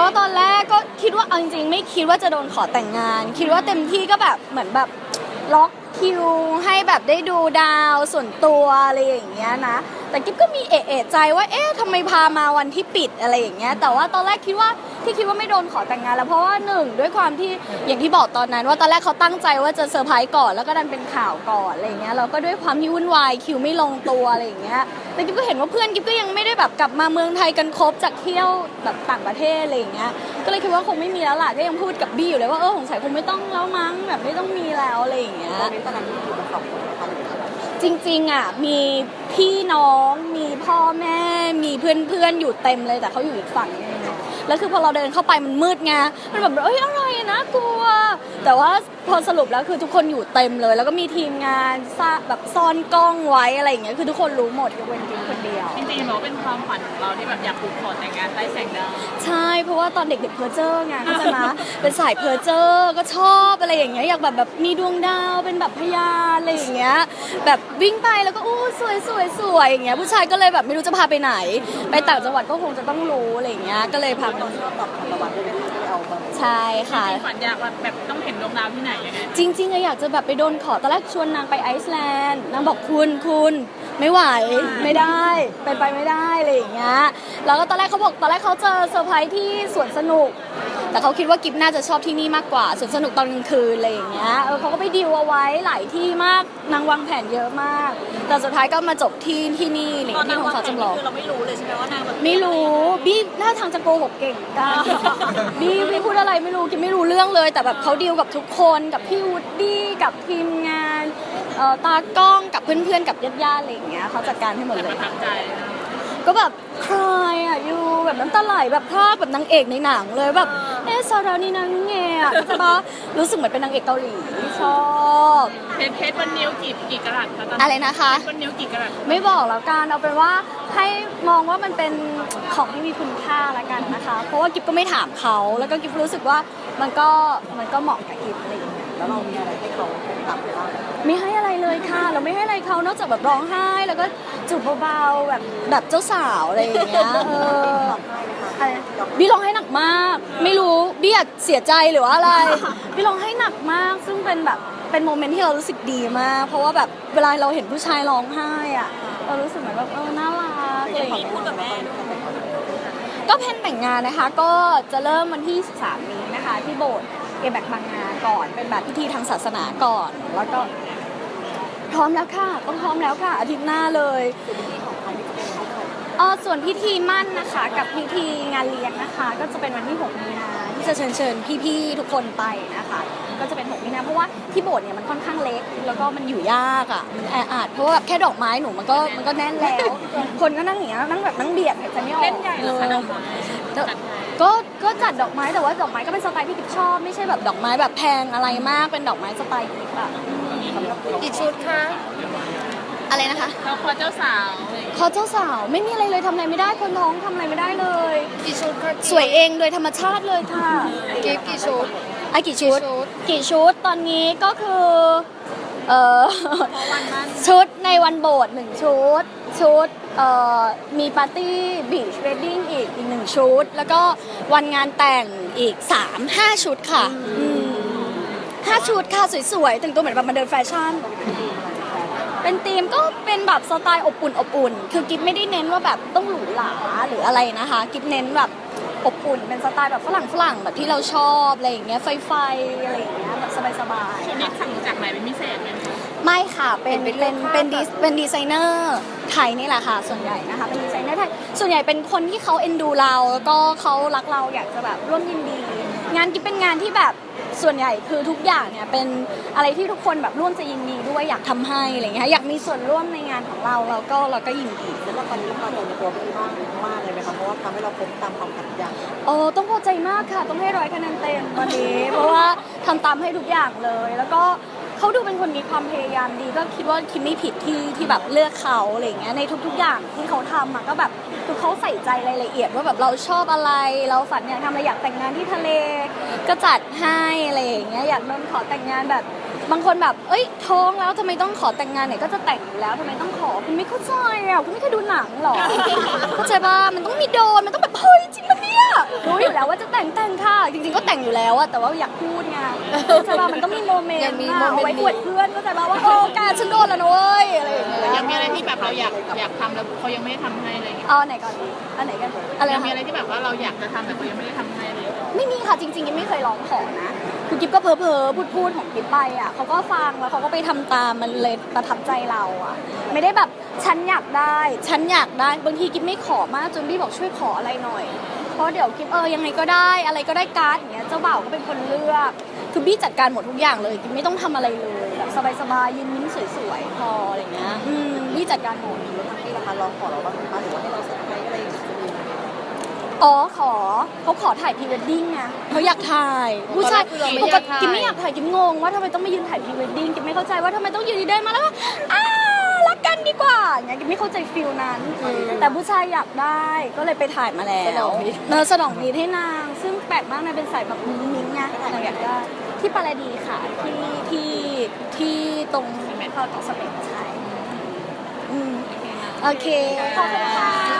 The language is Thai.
ก็ตอนแรกก็คิดว่าเอาจริงๆไม่คิดว่าจะโดนขอแต่งงาน คิดว่าเต็มที่ก็แบบเหมือนแบบล็อกคิวให้แบบได้ดูดาวส่วนตัวอะไรอย่างเงี้ยนะ แต่กิ๊บก็มีเอะเอะใจว่าเอ๊ะทำไมพามาวันที่ปิดอะไรอย่างเงี้ยแต่ว่าตอนแรกคิดว่าที่คิดว่าไม่โดนขอแต่งงานแล้วเพราะว่าหนึ่งด้วยความที่อย่างที่บอกตอนนั้น ว่าตอนแรกเขาตั้งใจว่าจะเซอร์ไพรส์ก่อนแล้วก็ดันเป็นข่าวก่อนอะไรอย่างเงี้ยเราก็ด้วยความที่วุ่นวายคิวไม่ลงตัวอะไรอย่างเงี้ยแต่กิ๊บก็เห็นว่าเพื่อนกิ๊บก็ยังไม่ได้แบบกลับมาเมืองไทยกันครบจากเที่ยวแบบต่างประเทศอะไรอย่างเงี้ยก็เลยคิดว่าคงไม่มีแล้วล่ะก็ยังพูดกับบี้อยู่เลยว่าเออสงสัยคงไม่ต้องแล้วมั้งแบบไม่ต้องมีแล้วอะไรอย่างเงี้ยโมเมนต์ตอนนั้นอยู่กันสองคนนะคะหรืออะไรจริงๆอะมี พี่น้องมีพ่อแม่มีเพื่อนๆอยู่เต็มเลยแต่เขาอยู่อีกฝั่งนึงแล้วคือพอเราเดินเข้าไปมันมืดไงมันแบบเอ้ยอะไรนะกลัว แต่ว่าพอสรุปแล้วคือทุกคนอยู่เต็มเลย แล้วก็มีทีมงานซ่าแบบซ่อนกล้องไว้อะไรอย่างเงี้ยคือทุกคนรู้หมดยกเว้นกิ๊บคนเดียวจริงๆแบบว่าเป็นความฝันของเราที่แบบอยากผูกคอแต่งงานใต้แสงดาวใช่เพราะว่าตอนเด็กๆเพอร์เจอร์ไงก็จะนะเป็นสายเพอร์เจอร์ก็ชอบอะไรอย่างเงี้ยอยากแบบแบบมีดวงดาวเป็นแบบพยานอะไรอย่างเงี้ยแบบวิ่งไปแล้วก็อู้สวยสวยสวยอย่างเงี้ยผู้ชายก็เลยแบบไม่รู้จะพาไปไหน ไปต่างจังหวัดก็คงจะต้องรู้อะไรอย่างเงี้ยก็เลยพาไปเราชอบตอบคำตอบด้วยไหมคะที่เอามาใช่ค่ะจริงๆฝันอยากแบบแบบต้องเห็นดวงดาวที่ไหนยังไงจริงๆอะอยากจะแบบไปโดนขอตอนแรกชวนนางไปไอซ์แลนด์นางบอกคุณคุณไม่ไหวไม่ได้ไปไปไม่ได้อะไรอย่างเงี้ยแล้วก็ตอนแรกเขาบอกตอนแรกเขาเจอเซอร์ไพรส์ที่สวนสนุก แต่เขาคิดว่ากิฟน่าจะชอบที่นี่มากกว่าสวนสนุกตอนกลางคืนอะไรอย่างเงี้ยเออเขาก็ไปดีลเอาไว้หลายที่มากนางวางแผนเยอะมาก แต่สุดท้ายก็มาจบที่ที่นี่อะไรอย่างตอนเงี้ยนางที่ของวางฟ้าแผนจำลองคือเราไม่รู้เลยใช่ไหมว่านางแบบไม่รู้บี้หน้าทางจะโกหกเก่งกันบี้บี้พูดอะไรไม่รู้กินไม่รู้เรื่องเลย แต่แบบเขาดีลกับทุกคนกับพี่วูดดี้กับทีมงานเอ่อตากล้องกับเพื่อนๆกับญาติๆอะไรอย่างเงี้ยเขาจัดการให้หมดแต่เลประยทับใจก็แบบคลายอะยูแบบน้ำตาไหลแบบภาพแบบนางเอกในหนังเลยแบบเอ๊ะ ซารานี่นางเงอะเข้าใจปะรู้สึกเหมือนเป็นนางเอกเกาหลีชอบ เพชรเพชรบนนิ้วกี่กี่กะรัตคะตอนอะไรนะคะ เพชรบนนิ้วกี่กะรัตไม่บอกแล้วกันเอาเป็นว่าให้มองว่ามันเป็นของที่มีคุณค่าละกันนะคะ เพราะว่ากิฟก็ไม่ถามเขาแล้วก็กิฟรู้สึกว่ามันก็มันก็เหมาะกับกิฟอะไรอย่างเงี้ยแล้วเรามีอะไรให้เขาตามไปบ้างไม่ให้อะไรเลยค่ะ เราไม่ให้อะไรเขานอกจากแบบร้องไห้ แล้วก็จูบเบาๆแบบแบบเจ้าสาวอะไรอย่างเงี้ยเอออะไรนะบี้ร้องไห้หนักมาก ไม่รู้ บี้อยากเสียใจหรือว่าอะไรบี้ร้องไห้หนักมากซึ่งเป็นแบบเป็นโมเมนต์ที่เรารู้สึกดีมาก เพราะว่าแบบเวลาเราเห็นผู้ชายร้องไห้อะเรารู้สึกเหมือนแบบเออน่ารักอะไรอย่างเงี้ยพูดกับแม่ด้วยก็แผนแต่งงานนะคะ ก็จะเริ่มวันที่13นี้นะคะ ที่โบสถ์เอแบกบางนาก่อนเป็นแบบพิธีทางศาสนาก่อน แล้วก็ พร้อมแล้วค่ะ ต้องพร้อมแล้วค่ะ อาทิตย์หน้าเลยเออส่วนพิธีมั่นนะคะ กับพิธีงานเลี้ยงนะคะ ก็จะเป็นวันที่ 6 มีนา ที่จะเชิญเชิญพี่ๆทุกคนไปนะคะ ก็จะเป็น6มีนาเพราะว่าที่โบสถ์เนี่ยมันค่อนข้างเล็ก แล้วก็มันอยู่ยากอะมันแออัดเพราะว่าแบบแค่ดอกไม้หนูมันก็มันก็แน่นแล้ว คนก็นั่งอย่างเงี้ยนั่งแบบนั่งเบียดหายใจไม่ออกเล่นใหญ่เหรอคะเอดออกไม้จัดใหญ่ก็ก็จัดดอกไม้แต่ว่าดอกไม้ก็เป็นสไตล์ที่กิ๊บชอบ ไม่ใช่แบบดอกไม้แบบแพงอะไรมากเป็นดอกไม้สไตล์กิ๊บอะกี่ชุดคะอะไรนะคะเราคอเจ้าสาวอะไรอย่างเงี้ยขอเจ้าสาวไม่มีอะไรเลยทำอะไรไม่ได้คนท้องทำอะไรไม่ได้เลย กี่ชุดคะสวยเองโดยธรรมชาติเลยค่ะกิฟกี่ชุด อะกี่ชุด กี่ชุดตอนนี้ก็คือเอ่อวันมั่นชุดในวันโบสถ์หนึ่งชุด ชุดเอ่อมีปาร์ตี้บีชเวดดิ้งอีกอีกหนึ่งชุด แล้วก็วันงานแต่งอีกสามห้าชุดค่ะอืมห้าชุดค่ะสวยๆแต่งตัวเหมือนแบบมาเดินแฟชั่น เป็นธีมก็เป็นแบบสไตล์อบอุ่นอบอุ่น คือกิฟไม่ได้เน้นว่าแบบต้องหรูหราหรืออะไรนะคะ กิฟเน้นแบบอบอุ่น เป็นสไตล์แบบฝรั่งฝรั่งแบบที่เราชอบอะไรอย่างเงี้ยไฟไฟๆอะไรอย่างเงี้ยแบบสบายๆชุดนี้สั่งจากไหนเป็นพิเศษไหมคะ ไม่ค่ะเป็นเป็นเป็นดีเป็นดีไซเนอร์ไทยนี่แหละค่ะ ส่วนใหญ่นะคะเป็นดีไซเนอร์ไทยส่วนใหญ่เป็นคนที่เขาเอ็นดูเราแล้วก็เขารักเราอยากจะแบบร่วมยินดี งานกิ๊บเป็นงานที่แบบส่วนใหญ่คือทุกอย่างเนี่ยเป็นอะไรที่ทุกคนแบบร่วมจะยินดีด้วยอยากทำให้อะไรเงี้ยอยากมีส่วนร่วมในงานของเราเราก็เราก็ยินดีแล้วตอนนี้พอใจในตัวพี่มากมากเลยไหมคะเพราะว่าทำให้เราพบตามความฝันทุกอย่างโอ้ต้องพอใจมากค่ะ ต้องให้ร้อยคะแนนเต็มวันนี้ เพราะว่าทำตามให้ทุกอย่างเลยแล้วก็ เขาดูเป็นคนมีความพยายามดี ก็คิดว่าคิดไม่ผิดที่ที่แบบเลือกเขาอะไรเงี้ยในทุก ๆ อย่างที่เขาทำอะก็แบบคือเขาใส่ใจรายละเอียดว่าแบบเราชอบอะไรเราฝันอยากทำอะไรอยากแต่งงานที่ทะเล ก็จัดให้อะไรอย่างเงี้ยอยากโดนขอแต่งงานแบบ บางคนแบบ เอ้ย ท้องแล้วทำไมต้องขอแต่งงานเนี่ยก็จะแต่งอยู่แล้วทำไมต้องขอ คุณไม่เข้าใจอะคุณไม่เคยดูหนังหรอ เข้าใจป่ะมันต้องมีโดน มันต้องแบบเฮ้ยจริงปะเนี่ย รู้อยู่แล้วว่าจะแต่งแต่งค่ะ จริงๆก็แต่งอยู่แล้วอะแต่ว่าอยากพูดไงใช่ป่ะมันก็มีโมเมนยังต์มีอะโมเมนต์เอาไว้อวดเพื่อนก็แต่ว่าว่าโอ้แกฉันโดนแล้วนะเว้ยอะไรอย่างเงี้ยยังมีอะไรที่แบบเราอยากอยากทำแล้วเขายังไม่ได้ทำให้อะไรอย่างเงี้ยเอาอันไหนก่อนดีอันไหนกันอะไรยังนะมีคะอะไรที่แบบว่าเราอยากจะทำแต่เขายังไม่ได้ทำให้เลยไม่มีค่ะจริงๆกิ๊บไม่เคยร้องขอนะ คือกิ๊บก็เพ้อเพ้อพูดพูดของกิ๊บไปอะเขาก็ฟังแล้วเขาก็ไปทำตามมันเลยประทับใจเราอะ ไม่ได้แบบฉันอยากได้ฉันอยากได้บางทีกิ๊บไม่ขอมากจนพี่บอกช่วยขออะไรหน่อย เพราะเดี๋ยวกิ๊บเออยังไงก็ได้อะไรก็ได้การ์ดอย่างเงี้ยเจ้าบ่าวก็เป็นคนเลือกคือบี้จัดการหมดทุกอย่างเลยกิ๊บไม่ต้องทำอะไรเลยแบบสบายๆยืนยิ้มสวยๆพออะไรเงี้ยอืมบี้จัดการหมดแล้วทางพี่ล่ะคะลองขอเราบ้างไหมหรือว่าให้เราเซ็นให้ อ๋อขอเขาขอถ่ายพรีเวดดิ้งไงเขาอยากถ่ายผู้ชายตอนแรกคือเราไม่ปอยากกถ่ายติกิ๊บไม่อยากถ่ายกิ๊บงงว่าทำไมต้องมายืนถ่ายพรีเวดดิ้งกิ๊บไม่เข้าใจว่าทำไมต้องยืนดีๆมาแล้วก็อ้ารักกันดีกว่าอย่างเงี้ยกิ๊บไม่เข้าใจฟิลนั้น แต่ผู้ชายอยากได้ก็เลยไปถ่ายมาแล้วสนองนิดเนอสนองนิดให้นาง ซึ่งแปลกมากนางเป็นสายแบบมุ้งมิ้งไงนางอยากได้ที่ปาราดีค่ะที่ที่ที่ตรงพอเกาะเสม็ดใช่อืมโอเคขอบคุณค่ะ